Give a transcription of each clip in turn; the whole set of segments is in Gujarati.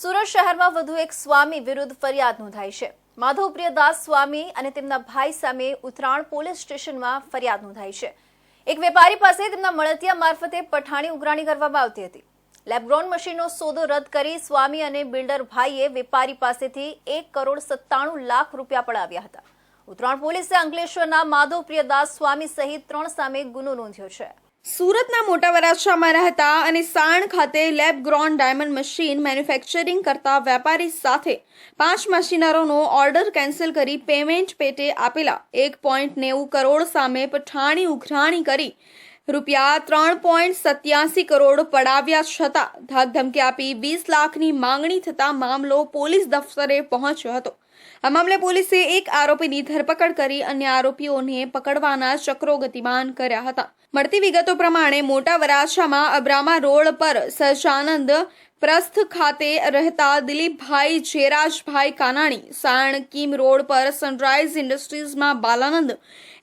સુરત શહેરમાં વધુ એક સ્વામી વિરુદ્ધ ફરિયાદ નોંધાઈ છે. માધવપ્રિયદાસ સ્વામી અને તેમના ભાઈ સામે ઉત્તરાયણ પોલીસ સ્ટેશનમાં ફરિયાદ નોંધાઈ છે. એક વેપારી પાસે તેમના મળતિયા મારફતે પઠાણી ઉઘરાણી કરવામાં આવતી હતી. લેબગ્રોન મશીનનો સોદો રદ કરી સ્વામી અને બિલ્ડર ભાઈએ વેપારી પાસેથી એક કરોડ સત્તાણું લાખ રૂપિયા પડાવ્યા હતા. ઉત્તરાયણ પોલીસે અંકલેશ્વરના માધવપ્રિયદાસ સ્વામી સહિત ત્રણ સામે ગુનો નોંધ્યો છે. સુરતના મોટા વરાછામાં રહેતા અને સાણ ખાતે lab grown diamond machine manufacturing કરતા વેપારી સાથે પાંચ મશીનરોનો ઓર્ડર કેન્સલ કરી પેમેન્ટ પેટે આપેલા. એક પોઈન્ટ નેવું કરોડ સામે પઠાણી ઉઘરાણી કરી રૂપિયા ત્રણ પોઈન્ટ સત્યાસી કરોડ પડાવ્યા છતાં ધાકધમકી આપી વીસ લાખની માંગણી થતાં મામલો પોલીસ દફતરે પહોંચ્યો હતો. આ મામલે પોલીસે એક આરોપીની ધરપકડ કરી અન્ય આરોપીઓને પકડવાના ચક્રો ગતિમાન કર્યા હતા. મળતી વિગતો પ્રમાણે મોટા વરાછામાં અબ્રામા રોડ પર સહજાનંદ પ્રસ્થ ખાતે રહેતા દિલીપભાઈ જેરાજભાઈ કાનાણી, સાણ કિમ રોડ પર સનરાઈઝ ઇન્ડસ્ટ્રીઝમાં બાલાનંદ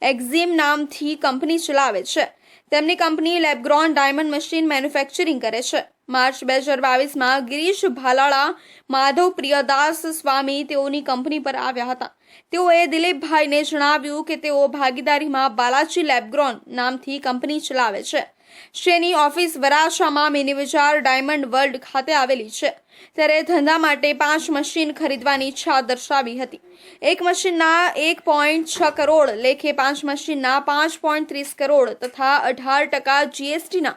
એક્ઝિમ નામથી કંપની ચલાવે છે. તેમની company lab grown diamond machine manufacturing કરે છે. માર્ચ બે હજાર બાવીસમાં ગિરીશ ભાલાળા, માધવ પ્રિયદાસ સ્વામી તેઓની કંપની પર આવ્યા હતા. તેઓએ દિલીપભાઈને જણાવ્યું કે તેઓ ભાગીદારીમાં બાલાજી લેબગ્રોન નામથી કંપની ચલાવે છે. શેની ઓફિસ વરાછામાં મિની ડાયમંડ વર્લ્ડ ખાતે આવેલી છે. ત્યારે ધંધા માટે પાંચ મશીન ખરીદવાની ઈચ્છા દર્શાવી હતી. એક મશીનના એક પોઈન્ટ છ કરોડ, લેખે પાંચ મશીનના પાંચ પોઈન્ટ ત્રીસ કરોડ તથા અઢાર ટકા જીએસટીના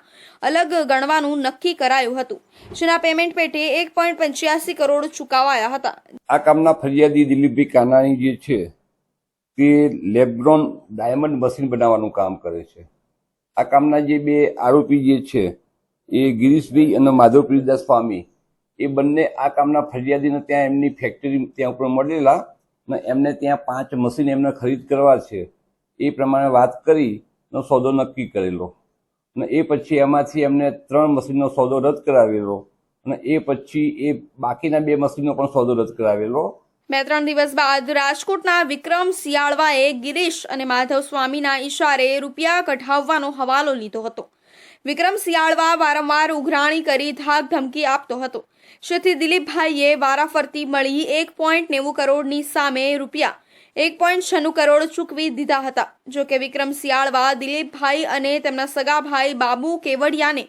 અલગ ગણવાનું નક્કી કરાયું હતું. જેના પેમેન્ટ પેટે એક પોઈન્ટ પંચ્યાસી કરોડ ચૂકવાયા હતા. આ કામના ફરિયાદી દિલીપભાઈ કાનાણી જે છે, તે લેબ્રોન ડાયમંડ મશીન બનાવવાનું કામ કરે છે. આ કામના જે બે આરોપી જે છે, એ ગિરીશભાઈ અને માધવપ્રિયદાસ સ્વામી એ બંને આ કામના ફરિયાદીને ત્યાં એમની ફેક્ટરી ત્યાં ઉપર મળેલા ને એમને ત્યાં પાંચ મશીન એમને ખરીદ કરવા છે. એ પ્રમાણે વાત કરી સોદો નક્કી કરેલો. અને એ પછી એમાંથી એમને ત્રણ મશીનનો સોદો રદ કરાવેલો. અને એ પછી એ બાકીના બે મશીનનો પણ સોદો રદ કરાવેલો. બે ત્રણ દિવસ બાદ રાજકોટના વિક્રમ સિયાળવાએ ગિરીશ અને માધવ સ્વામીના ઈશારે રૂપિયા કઢાવવાનો હવાલો લીધો હતો. વિક્રમ શિયાળવા વારંવાર ઉઘરાણી કરી ધાક ધમકી આપતો હતો. જેથી દિલીપભાઈએ વારાફરતી મળી એક પોઈન્ટ નેવું કરોડની સામે રૂપિયા, એક પોઈન્ટ છન્નું કરોડ ચૂકવી દીધા હતા. જો કે વિક્રમ શિયાળવા દિલીપભાઈ અને તેમના સગાભાઈ બાબુ કેવડિયાને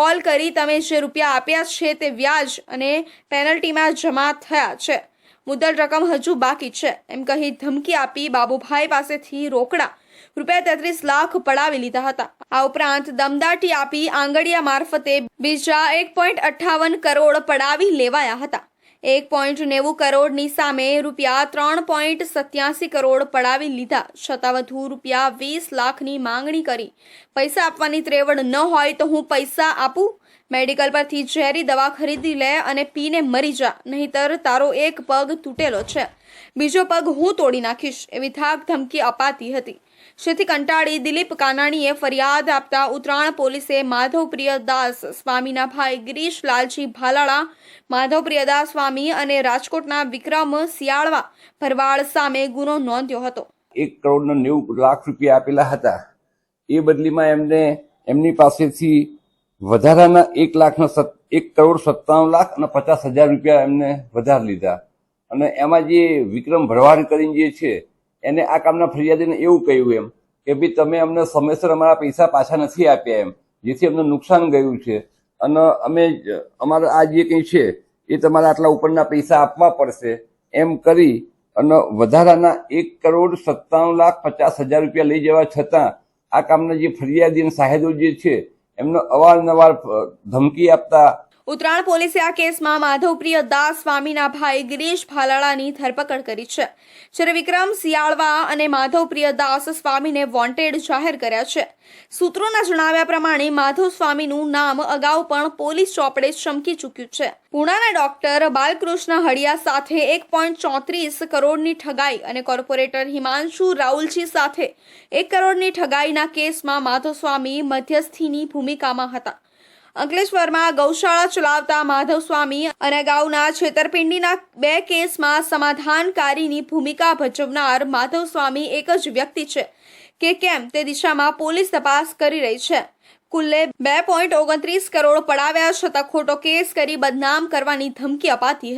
કોલ કરી તમે જે રૂપિયા આપ્યા છે તે વ્યાજ અને પેનલ્ટીમાં જમા થયા છે. મુદ્દલ રકમ હજુ બાકી છે. એમ કહી ધમકી આપી બાબુભાઈ પાસેથી રોકડા રૂપિયા તેત્રીસ લાખ પડાવી લીધા હતા. આ ઉપરાંત દમદાટી આપી આંગડિયા મારફતે બીજા એક પોઈન્ટ અઠ્ઠાવન કરોડ પડાવી લેવાયા હતા. એક પોઈન્ટ નેવું કરોડની સામે રૂપિયા ત્રણ પોઈન્ટ સત્યાસી કરોડ પડાવી લીધા. છતાં વધુ રૂપિયા વીસ લાખની માંગણી કરી. પૈસા આપવાની ત્રેવડ ન હોય તો હું પૈસા આપું. મેડિકલ પરથી ઝેરી દવા ખરીદી લે અને પીને મરી જા. નહીતર તારો એક પગ તૂટેલો છે. બીજો પગ હું તોડી નાખીશ. એવી થાક ધમકી અપાતી હતી. જેથી કંટાળી દિલીપ કાનાણીએ ફરિયાદ આપતા ઉત્તરાયણ પોલીસે માધવપ્રિય દાસ સ્વામીના ભાઈ ગિરીશ લાલજી ભાલાળા, માધવપ્રિય દાસ સ્વામી અને રાજકોટના વિક્રમ સિયાળવા ભરવાડ સામે ગુનો નોંધ્યો હતો. એક કરોડ નેવું લાખ રૂપિયા આપેલા હતા. એ બદલીમાં એમને એમની પાસેથી વધારાના એક લાખના એક કરોડ સત્તાણું લાખ અને પચાસ હજાર રૂપિયા એમને વધારે લીધા. અને એમાં જે વિક્રમ ભરવાડ કરીને જે છે એને આ કામના ફરિયાદીને એવું કહ્યું એમ કે ભાઈ તમે અમને સમયસર અમારા પૈસા પાછા નથી આપ્યા એમ, જેથી અમને નુકસાન ગયું છે. અને અમે અમારા આ જે કંઈ છે, એ તમારા આટલા ઉપરના પૈસા આપવા પડશે એમ કરી અને વધારાના એક કરોડ સત્તાણું લાખ પચાસ હજાર રૂપિયા લઈ જવા છતાં આ કામના જે ફરિયાદી સાહેદો જે છે, એમને અવારનવાર ધમકી આપતા ઉત્તરાયણ પોલીસે આ કેસમાં માધવપ્રિય દાસ સ્વામીના ભાઈ ગિરીશ ભાલાળાની ધરપકડ કરી છે. જ્યારે વિક્રમ સિયાળવા અને માધવપ્રિય દાસ સ્વામીને વોન્ટેડ જાહેર કર્યા છે. સૂત્રોના જણાવ્યા પ્રમાણે માધવ સ્વામીનું નામ અગાઉ પણ પોલીસ ચોપડે ચમકી ચૂક્યું છે. પુણાના ડોક્ટર બાલકૃષ્ણ હળિયા સાથે એક પોઈન્ટ ચોત્રીસ કરોડની ઠગાઈ અને કોર્પોરેટર હિમાંશુ રાઉલજી સાથે એક કરોડની ઠગાઈના કેસમાં માધવ સ્વામી મધ્યસ્થીની ભૂમિકામાં હતા. અંકલેશ્વરમાં ગૌશાળા ચલાવતા માધવ સ્વામી અને અગાઉના છેતરપિંડીના બે કેસમાં સમાધાનકારીની ભૂમિકા ભજવનાર માધવ સ્વામી એક જ વ્યક્તિ છે કે કેમ તે દિશામાં પોલીસ તપાસ કરી રહી છે. કુલ્લે બે પોઈન્ટ ઓગણત્રીસ કરોડ પડાવ્યા છતાં ખોટો કેસ કરી બદનામ કરવાની ધમકી અપાતી